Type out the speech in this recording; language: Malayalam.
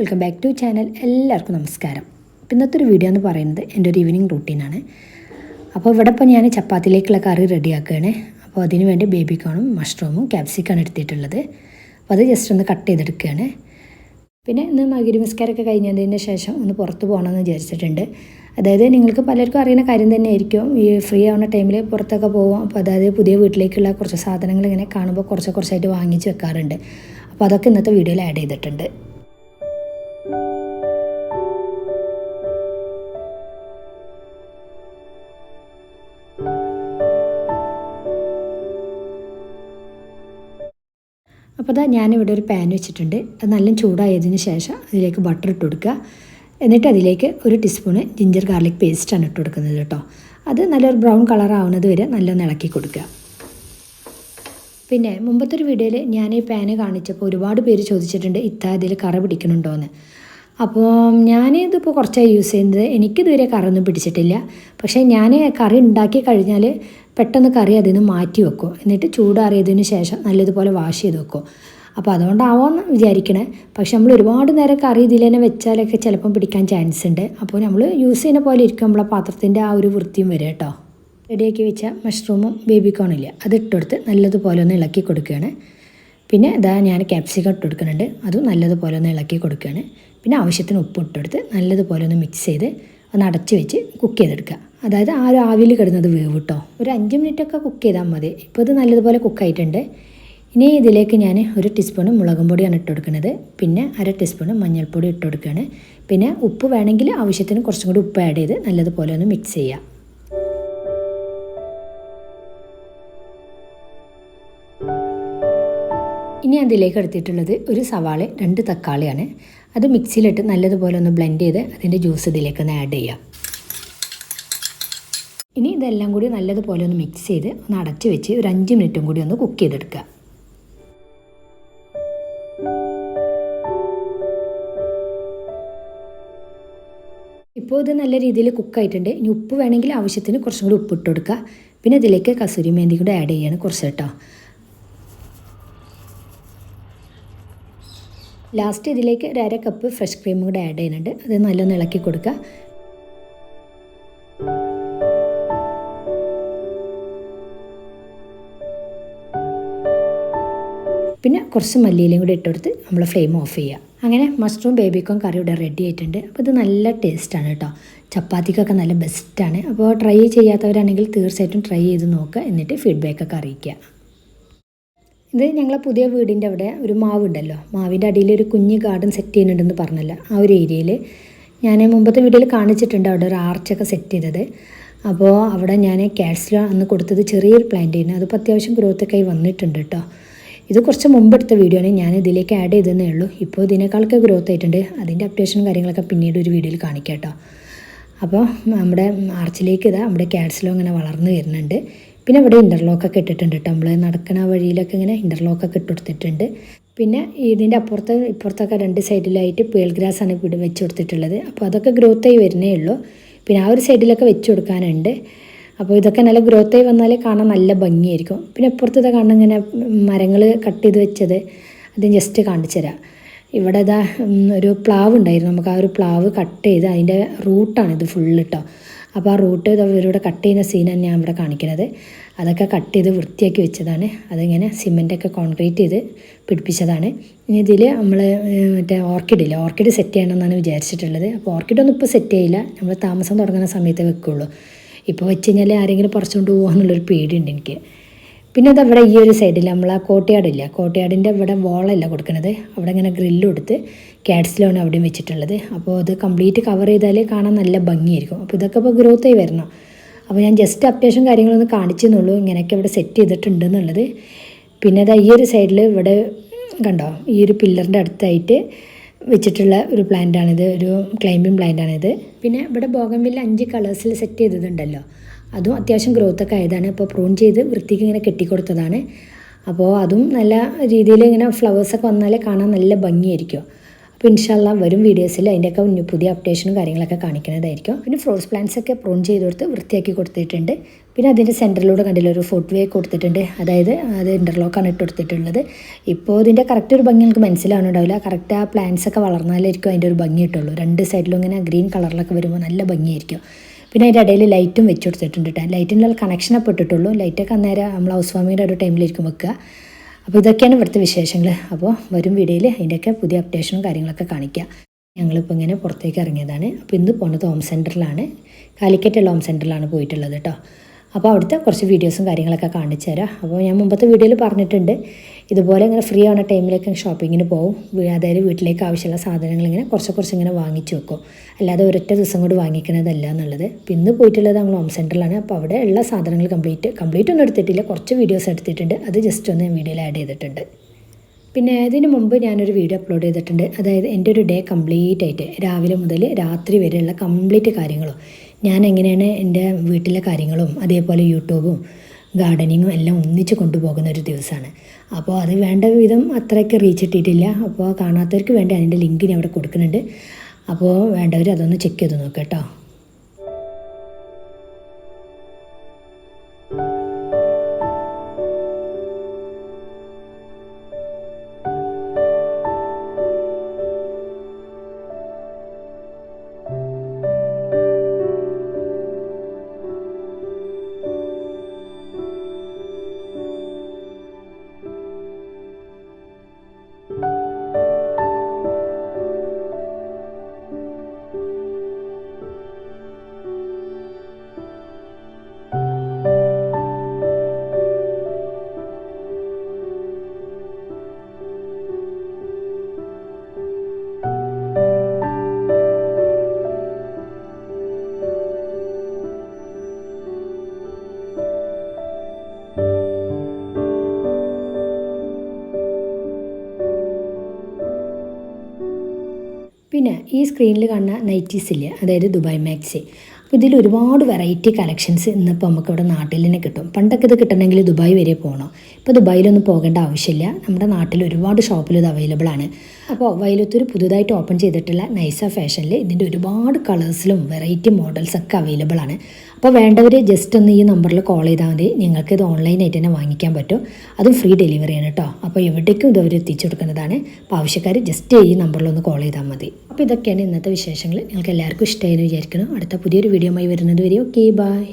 വെൽക്കം ബാക്ക് ടു ചാനൽ എല്ലാവർക്കും നമസ്കാരം. ഇന്നത്തെ ഒരു വീഡിയോ എന്ന് പറയുന്നത് എന്റെ ഒരു ഈവനിങ് റൂട്ടീനാണ് അപ്പോൾ ഇവിടെ ഇപ്പോൾ ഞാൻ ചപ്പാത്തിയിലേക്കുള്ള കറി റെഡിയാക്കുകയാണ് അപ്പോൾ അതിന് വേണ്ടി ബേബി കോണും മഷ്റൂമും ക്യാപ്സിക്കാണ് എടുത്തിട്ടുള്ളത്. അപ്പോൾ അത് ജസ്റ്റ് ഒന്ന് കട്ട് ചെയ്തെടുക്കുകയാണ്. പിന്നെ ഇന്ന് മകിരി നിസ്കാരമൊക്കെ കഴിഞ്ഞതിന് ശേഷം ഒന്ന് പുറത്ത് പോകണമെന്ന് വിചാരിച്ചിട്ടുണ്ട്. അതായത് നിങ്ങൾക്ക് പലർക്കും അറിയുന്ന കാര്യം തന്നെ ആയിരിക്കും ഈ ഫ്രീ ആവുന്ന ടൈമിൽ പുറത്തൊക്കെ പോകും. അപ്പോൾ അതായത് പുതിയ വീട്ടിലേക്കുള്ള കുറച്ച് സാധനങ്ങൾ ഇങ്ങനെ കാണുമ്പോൾ കുറച്ച് കുറച്ചായിട്ട് വാങ്ങിച്ച് വെക്കാറുണ്ട്. അപ്പോൾ അതൊക്കെ ഇന്നത്തെ വീഡിയോയിൽ ആഡ് ചെയ്തിട്ടുണ്ട്. അപ്പോൾ അതാ ഞാനിവിടെ ഒരു പാൻ വെച്ചിട്ടുണ്ട്. അത് നല്ല ചൂടായതിന് ശേഷം അതിലേക്ക് ബട്ടർ ഇട്ട് കൊടുക്കുക. എന്നിട്ട് അതിലേക്ക് ഒരു ടീസ്പൂണ് ജിഞ്ചർ ഗാർലിക് പേസ്റ്റാണ് ഇട്ട് കൊടുക്കുന്നത് കേട്ടോ. അത് നല്ലൊരു ബ്രൗൺ കളർ ആവുന്നത് വരെ നല്ലൊന്ന് ഇളക്കി കൊടുക്കുക. പിന്നെ മുമ്പത്തെ ഒരു വീഡിയോയിൽ ഞാൻ ഈ പാന് കാണിച്ചപ്പോൾ ഒരുപാട് പേര് ചോദിച്ചിട്ടുണ്ട് ഇത്ത ഇതിൽ കറ പിടിക്കണുണ്ടോയെന്ന് അപ്പോൾ ഞാൻ ഇതിപ്പോൾ കുറച്ചായി യൂസ് ചെയ്യുന്നത്. എനിക്കിതുവരെ കറിയൊന്നും പിടിച്ചിട്ടില്ല. പക്ഷേ ഞാൻ കറി ഉണ്ടാക്കി കഴിഞ്ഞാൽ പെട്ടെന്ന് കറി അതിൽ നിന്ന് മാറ്റി വെക്കും. എന്നിട്ട് ചൂടാറിയതിന് ശേഷം നല്ലതുപോലെ വാഷ് ചെയ്ത് വെക്കും. അപ്പോൾ അതുകൊണ്ടാവാമെന്ന് വിചാരിക്കണേ. പക്ഷെ നമ്മൾ ഒരുപാട് നേരം കറി ഇതിൽ തന്നെ വെച്ചാലൊക്കെ ചിലപ്പം പിടിക്കാൻ ചാൻസ് ഉണ്ട്. അപ്പോൾ നമ്മൾ യൂസ് ചെയ്യുന്ന പോലെ ഇരിക്കും. നമ്മളെ പാത്രത്തിന്റെ ആ ഒരു വൃത്തിയും വരും കേട്ടോ. റെഡിയാക്കി വെച്ച മഷ്റൂമും ബേബി കോണില്ല അത് ഇട്ടെടുത്ത് നല്ലതുപോലെ ഒന്ന് ഇളക്കി കൊടുക്കുകയാണ്. പിന്നെ ഇതാ ഞാൻ ക്യാപ്സിക്കം ഇട്ട് കൊടുക്കുന്നുണ്ട്. അതും നല്ലതുപോലെ ഒന്ന് ഇളക്കി കൊടുക്കുകയാണ്. പിന്നെ ആവശ്യത്തിന് ഉപ്പ് ഇട്ടെടുത്ത് നല്ലതുപോലെ ഒന്ന് മിക്സ് ചെയ്ത് ഒന്ന് അടച്ച് വെച്ച് കുക്ക് ചെയ്തെടുക്കുക. അതായത് ആ ഒരു ആവിയിൽ കിടന്നത് വേവ് കേട്ടോ ഒരു അഞ്ച് മിനിറ്റൊക്കെ കുക്ക് ചെയ്താൽ മതി. ഇപ്പോൾ ഇത് നല്ലതുപോലെ കുക്കായിട്ടുണ്ട് ഇനി ഇതിലേക്ക് ഞാൻ ഒരു ടീസ്പൂണ് മുളകും പൊടിയാണ് ഇട്ട് കൊടുക്കുന്നത് പിന്നെ അര ടീസ്പൂണ് മഞ്ഞൾപ്പൊടി ഇട്ട് കൊടുക്കുകയാണ് പിന്നെ ഉപ്പ് വേണമെങ്കിൽ ആവശ്യത്തിന് കുറച്ചും കൂടി ഉപ്പ് ആഡ് ചെയ്ത് നല്ലതുപോലെ ഒന്ന് മിക്സ് ചെയ്യുക. ഇനി അതിലേക്ക് എടുത്തിട്ടുള്ളത് ഒരു സവാള രണ്ട് തക്കാളിയാണ്. അത് മിക്സിയിലിട്ട് നല്ലതുപോലെ ഒന്ന് ബ്ലെൻഡ് ചെയ്ത് അതിന്റെ ജ്യൂസ് ഇതിലേക്ക് ഒന്ന് ആഡ് ചെയ്യാം. ഇനി ഇതെല്ലാം കൂടി നല്ലതുപോലെ ഒന്ന് മിക്സ് ചെയ്ത് ഒന്ന് അടച്ച് വെച്ച് ഒരു അഞ്ച് മിനിറ്റും കൂടി ഒന്ന് കുക്ക് ചെയ്തെടുക്കുക. ഇപ്പോൾ ഇത് നല്ല രീതിയിൽ കുക്കായിട്ടുണ്ട് ഇനി ഉപ്പ് വേണമെങ്കിൽ ആവശ്യത്തിന് കുറച്ചും കൂടി ഉപ്പ് ഇട്ട് കൊടുക്കുക. പിന്നെ ഇതിലേക്ക് കസൂരി മേന്തി കൂടി ആഡ് ചെയ്യാണ് കുറച്ച് കേട്ടോ. ലാസ്റ്റ് ഇതിലേക്ക് ഒരു അര കപ്പ് ഫ്രഷ് ക്രീം കൂടെ ആഡ് ചെയ്യുന്നുണ്ട്. അത് നല്ലൊന്ന് ഇളക്കി കൊടുക്കുക. പിന്നെ കുറച്ച് മല്ലിയിലും കൂടി ഇട്ടെടുത്ത് നമ്മൾ ഫ്ലെയിം ഓഫ് ചെയ്യുക. അങ്ങനെ മഷ്റൂം ബേബിക്കോൺ കറി ഇവിടെ റെഡി ആയിട്ടുണ്ട്. അപ്പോൾ ഇത് നല്ല ടേസ്റ്റാണ് കേട്ടോ ചപ്പാത്തിക്കൊക്കെ നല്ല ബെസ്റ്റാണ് അപ്പോൾ ട്രൈ ചെയ്യാത്തവരാണെങ്കിൽ തീർച്ചയായിട്ടും ട്രൈ ചെയ്ത് നോക്കുക. എന്നിട്ട് ഫീഡ്ബാക്കൊക്കെ അറിയിക്കുക. ഇത് ഞങ്ങളെ പുതിയ വീടിന്റെ അവിടെ ഒരു മാവ് ഉണ്ടല്ലോ മാവിന്റെ അടിയിൽ ഒരു കുഞ്ഞ് ഗാർഡൻ സെറ്റ് ചെയ്യുന്നുണ്ടെന്ന് പറഞ്ഞല്ലോ ആ ഒരു ഏരിയയിൽ ഞാൻ മുമ്പത്തെ വീഡിയോയിൽ കാണിച്ചിട്ടുണ്ട് അവിടെ ഒരു ആർച്ചൊക്കെ സെറ്റ് ചെയ്തത്. അപ്പോൾ അവിടെ ഞാൻ കാറ്റ്സിൽ അന്ന് കൊടുത്തത് ചെറിയൊരു പ്ലാന്റ് ചെയ്യുന്നത് അതിപ്പോൾ അത്യാവശ്യം ഗ്രോത്തൊക്കെ ആയി വന്നിട്ടുണ്ട് കേട്ടോ ഇത് കുറച്ച് മുമ്പ് എടുത്ത വീഡിയോ ആണ്. ഞാൻ ഇതിലേക്ക് ആഡ് ചെയ്തതേ ഉള്ളൂ. ഇപ്പോൾ ഇതിനേക്കാളൊക്കെ ഗ്രോത്ത് ആയിട്ടുണ്ട്. അതിന്റെ അപ്ഡേഷനും കാര്യങ്ങളൊക്കെ പിന്നീട് ഒരു വീഡിയോയിൽ കാണിക്കാം കേട്ടോ അപ്പോൾ നമ്മുടെ ആർച്ചിലേക്ക് ഇതാ നമ്മുടെ കാഡ്സിലോ അങ്ങനെ വളർന്നു വരുന്നുണ്ട്. പിന്നെ ഇവിടെ ഇന്റർലോക്കൊക്കെ ഇട്ടിട്ടുണ്ട് കേട്ടോ നമ്മൾ നടക്കുന്ന വഴിയിലൊക്കെ ഇങ്ങനെ ഇന്റർലോക്കൊക്കെ ഇട്ട് കൊടുത്തിട്ടുണ്ട്. പിന്നെ ഇതിന്റെ അപ്പുറത്ത് ഇപ്പുറത്തൊക്കെ രണ്ട് സൈഡിലായിട്ട് പേൾ ഗ്രാസ് ആണ് ഇവിടെ വെച്ച് കൊടുത്തിട്ടുള്ളത്. അപ്പോൾ അതൊക്കെ ഗ്രോത്ത് ആയി വരുന്നേ ഉള്ളൂ. പിന്നെ ആ ഒരു സൈഡിലൊക്കെ വെച്ച് കൊടുക്കാനുണ്ട്. അപ്പോൾ ഇതൊക്കെ നല്ല ഗ്രോത്ത് ആയി വന്നാൽ കാണാൻ നല്ല ഭംഗിയായിരിക്കും. പിന്നെ അപ്പുറത്തത് കാണാൻ ഇങ്ങനെ മരങ്ങൾ കട്ട് ചെയ്ത് വെച്ചത് അത് ജസ്റ്റ് കാണിച്ചു തരാം. ഇവിടെ ഇതാ ഒരു പ്ലാവ് ഉണ്ടായിരുന്നു. നമുക്ക് ആ ഒരു പ്ലാവ് കട്ട് ചെയ്ത് അതിന്റെ റൂട്ടാണ് ഇത് ഫുള്ള് കേട്ടോ അപ്പോൾ ആ റൂട്ട് ഇവരിവിടെ കട്ട് ചെയ്യുന്ന സീനാണ് ഞാൻ ഇവിടെ കാണിക്കുന്നത്. അതൊക്കെ കട്ട് ചെയ്ത് വൃത്തിയാക്കി വെച്ചതാണ്. അതിങ്ങനെ സിമെന്റൊക്കെ കോൺക്രീറ്റ് ചെയ്ത് പിടിപ്പിച്ചതാണ്. ഇനി ഇതിൽ നമ്മൾ മറ്റേ ഓർക്കിഡ് ഇല്ല? ഓർക്കിഡ് സെറ്റ് ചെയ്യണമെന്നാണ് വിചാരിച്ചിട്ടുള്ളത്. അപ്പോൾ ഓർക്കിഡൊന്നും ഇപ്പോൾ സെറ്റ് ചെയ്യില്ല. നമ്മൾ താമസം തുടങ്ങുന്ന സമയത്ത് വെക്കുള്ളൂ. ഇപ്പോൾ വെച്ച് കഴിഞ്ഞാൽ ആരെങ്കിലും പറിച്ചുകൊണ്ട് പോകുമെന്നുള്ളൊരു പേടിയുണ്ട് എനിക്ക്. പിന്നെ അതവിടെ ഈ ഒരു സൈഡിൽ നമ്മൾ ആ കോട്ടയാടില്ല കോട്ടയാടിന്റെ ഇവിടെ വോളല്ല കൊടുക്കുന്നത് അവിടെ ഇങ്ങനെ ഗ്രില്ല് കൊടുത്ത് ക്യാറ്റ്സിലാണ് അവിടെയും വെച്ചിട്ടുള്ളത്. അപ്പോൾ അത് കംപ്ലീറ്റ് കവർ ചെയ്താലേ കാണാൻ നല്ല ഭംഗിയായിരിക്കും. അപ്പോൾ ഇതൊക്കെ ഇപ്പോൾ ഗ്രോത്ത് ആയി വരണം. അപ്പോൾ ഞാൻ ജസ്റ്റ് അപ്ഡേഷൻ കാര്യങ്ങളൊന്ന് കാണിച്ചെന്നുള്ളൂ. ഇങ്ങനെയൊക്കെ ഇവിടെ സെറ്റ് ചെയ്തിട്ടുണ്ട് എന്നുള്ളത് പിന്നെ അതാ ഈ ഒരു സൈഡിൽ ഇവിടെ കണ്ടോ? ഈ ഒരു പില്ലറിന്റെ അടുത്തായിട്ട് വെച്ചിട്ടുള്ള ഒരു പ്ലാന്റാണിത് ഒരു ക്ലൈമ്പിംഗ് പ്ലാന്റാണിത് പിന്നെ ഇവിടെ ബോഗൻവില്ല അഞ്ച് കളേഴ്സിൽ സെറ്റ് ചെയ്തതുണ്ടല്ലോ. അതും അത്യാവശ്യം ഗ്രോത്ത് ഒക്കെ ആയതാണ്. ഇപ്പോൾ പ്രൂൺ ചെയ്ത് വൃത്തിക്ക് ഇങ്ങനെ കെട്ടിക്കൊടുത്തതാണ്. അപ്പോൾ അതും നല്ല രീതിയിൽ ഇങ്ങനെ ഫ്ലവേഴ്സൊക്കെ വന്നാൽ കാണാൻ നല്ല ഭംഗിയായിരിക്കും. അപ്പോൾ ഇൻഷാല്ല വരും വീഡിയോസിൽ അതിന്റെയൊക്കെ പുതിയ അപ്ഡേഷനും കാര്യങ്ങളൊക്കെ കാണിക്കുന്നതായിരിക്കും. പിന്നെ ഫ്രോസ് പ്ലാന്റ്സ് ഒക്കെ പ്രൂൺ ചെയ്ത് കൊടുത്ത് വൃത്തിയാക്കി കൊടുത്തിട്ടുണ്ട്. പിന്നെ അതിന്റെ സെന്ററിലൂടെ കണ്ടില്ല ഒരു ഫുഡ് വേ കൊടുത്തിട്ടുണ്ട്. അതായത് അത് ഇന്റർലോക്കാണ് ഇട്ട് കൊടുത്തിട്ടുള്ളത്. ഇപ്പോൾ ഇതിന്റെ കറക്റ്റ് ഒരു ഭംഗി നമുക്ക് മനസ്സിലാവുന്നുണ്ടാവില്ല. കറക്റ്റ് ആ പ്ലാന്റ്സ് ഒക്കെ വളർന്നാലായിരിക്കും അതിന്റെ ഒരു ഭംഗി കിട്ടുള്ളൂ. രണ്ട് സൈഡിലും ഇങ്ങനെ ഗ്രീൻ കളറിലൊക്കെ വരുമ്പോൾ നല്ല ഭംഗിയായിരിക്കും. പിന്നെ അതിന്റെ ഇടയിൽ ലൈറ്റും വെച്ച് കൊടുത്തിട്ടുണ്ട് കേട്ടോ ലൈറ്റിന്റെ പെട്ടിട്ടുള്ളൂ ഇട്ടിട്ടുള്ളൂ. ലൈറ്റൊക്കെ അന്നേരം നമ്മൾ ഹൗസ് വാമിങ്ങിന്റെ ഒരു ടൈമിലായിരിക്കും വെക്കുക. അപ്പോൾ ഇതൊക്കെയാണ് ഇവിടുത്തെ വിശേഷങ്ങൾ അപ്പോൾ വരും വീഡിയോയിൽ അതിന്റെയൊക്കെ പുതിയ അപ്ഡേഷനും കാര്യങ്ങളൊക്കെ കാണിക്കുക ഞങ്ങളിപ്പോൾ ഇങ്ങനെ പുറത്തേക്ക് ഇറങ്ങിയതാണ്. അപ്പോൾ ഇന്ന് പോകുന്നത് ഹോം സെന്ററിലാണ് കാലിക്കറ്റുള്ള ഹോം സെന്ററിലാണ് പോയിട്ടുള്ളത് കേട്ടോ അപ്പോൾ അവിടുത്തെ കുറച്ച് വീഡിയോസും കാര്യങ്ങളൊക്കെ കാണിച്ചു തരാം. അപ്പോൾ ഞാൻ മുമ്പത്തെ വീഡിയോയിൽ പറഞ്ഞിട്ടുണ്ട്. ഇതുപോലെ ഇങ്ങനെ ഫ്രീ ആവുന്ന ടൈമിലേക്ക് ഷോപ്പിങ്ങിന് പോകും അതായത് വീട്ടിലേക്ക് ആവശ്യമുള്ള സാധനങ്ങൾ ഇങ്ങനെ കുറച്ച് കുറച്ച് ഇങ്ങനെ വാങ്ങിച്ചു വെക്കും. അല്ലാതെ ഒരൊറ്റ ദിവസം കൊണ്ട് വാങ്ങിക്കുന്നതല്ല എന്നുള്ളത്. അപ്പോൾ ഇന്ന് പോയിട്ടുള്ളത് നമ്മൾ ഹോം സെന്ററിലാണ് അപ്പോൾ അവിടെ ഉള്ള സാധനങ്ങൾ കംപ്ലീറ്റ് കംപ്ലീറ്റ് ഒന്നും എടുത്തിട്ടില്ല. കുറച്ച് വീഡിയോസ് എടുത്തിട്ടുണ്ട്. അത് ജസ്റ്റ് ഒന്ന് വീഡിയോയിൽ ആഡ് ചെയ്തിട്ടുണ്ട്. പിന്നെ അതിന് മുമ്പ് ഞാനൊരു വീഡിയോ അപ്ലോഡ് ചെയ്തിട്ടുണ്ട്. അതായത് എന്റെ ഒരു ഡേ കംപ്ലീറ്റ് ആയിട്ട് രാവിലെ മുതൽ രാത്രി വരെയുള്ള കംപ്ലീറ്റ് കാര്യങ്ങളും ഞാൻ എങ്ങനെയാണ് എന്റെ വീട്ടിലെ കാര്യങ്ങളും അതേപോലെ യൂട്യൂബും ഗാർഡനിങ്ങും എല്ലാം ഒന്നിച്ച് കൊണ്ടുപോകുന്ന ഒരു ദിവസമാണ്. അപ്പോൾ അത് വേണ്ട വിധം അത്രയ്ക്ക് റീച്ച് ഇട്ടിട്ടില്ല. അപ്പോൾ കാണാത്തവർക്ക് വേണ്ടി അതിന്റെ ലിങ്ക് ഞാൻ അവിടെ കൊടുക്കുന്നുണ്ട്. അപ്പോൾ വേണ്ടവർ അതൊന്ന് ചെക്ക് ചെയ്ത് നോക്കാം കേട്ടോ. പിന്നെ ഈ സ്ക്രീനിൽ കാണുന്ന നൈറ്റീസ് ഇല്ലേ? അതായത് ദുബായ് മാക്സി. ഇതിൽ ഒരുപാട് വെറൈറ്റി കളക്ഷൻസ് ഇന്നിപ്പോൾ നമുക്ക് ഇവിടെ നാട്ടിൽ തന്നെ കിട്ടും. പണ്ടൊക്കെ ഇത് കിട്ടണമെങ്കിൽ ദുബായ് വരെ പോകണം ഇപ്പോൾ ദുബായിലൊന്നും പോകേണ്ട ആവശ്യമില്ല. നമ്മുടെ നാട്ടിൽ ഒരുപാട് ഷോപ്പിൽ ഇത് അവൈലബിൾ ആണ്. അപ്പോൾ വയലത്തൂർ പുതുതായിട്ട് ഓപ്പൺ ചെയ്തിട്ടുള്ള നൈസ ഫാഷനിൽ ഇതിന്റെ ഒരുപാട് കളേഴ്സിലും വെറൈറ്റി മോഡൽസ് ഒക്കെ അവൈലബിൾ ആണ്. അപ്പോൾ വേണ്ടവർ ജസ്റ്റ് ഒന്ന് ഈ നമ്പറിൽ കോൾ ചെയ്താൽ മതി. നിങ്ങൾക്ക് ഇത് ഓൺലൈനായിട്ട് തന്നെ വാങ്ങിക്കാൻ പറ്റും. അതും ഫ്രീ ഡെലിവറി ആണ് കേട്ടോ അപ്പോൾ എവിടേക്കും ഇത് അവർ എത്തിച്ചു കൊടുക്കുന്നതാണ്. അപ്പോൾ ആവശ്യക്കാർ ജസ്റ്റ് ഈ നമ്പറിൽ ഒന്ന് കോൾ ചെയ്താൽ മതി. അപ്പോൾ ഇതൊക്കെയാണ് ഇന്നത്തെ വിശേഷങ്ങൾ. നിങ്ങൾക്ക് എല്ലാവർക്കും ഇഷ്ടമായെന്ന് വിചാരിക്കുന്നു. അടുത്ത പുതിയൊരു വീഡിയോ ആയി വരുന്നത് വരെ ഓക്കെ ബൈ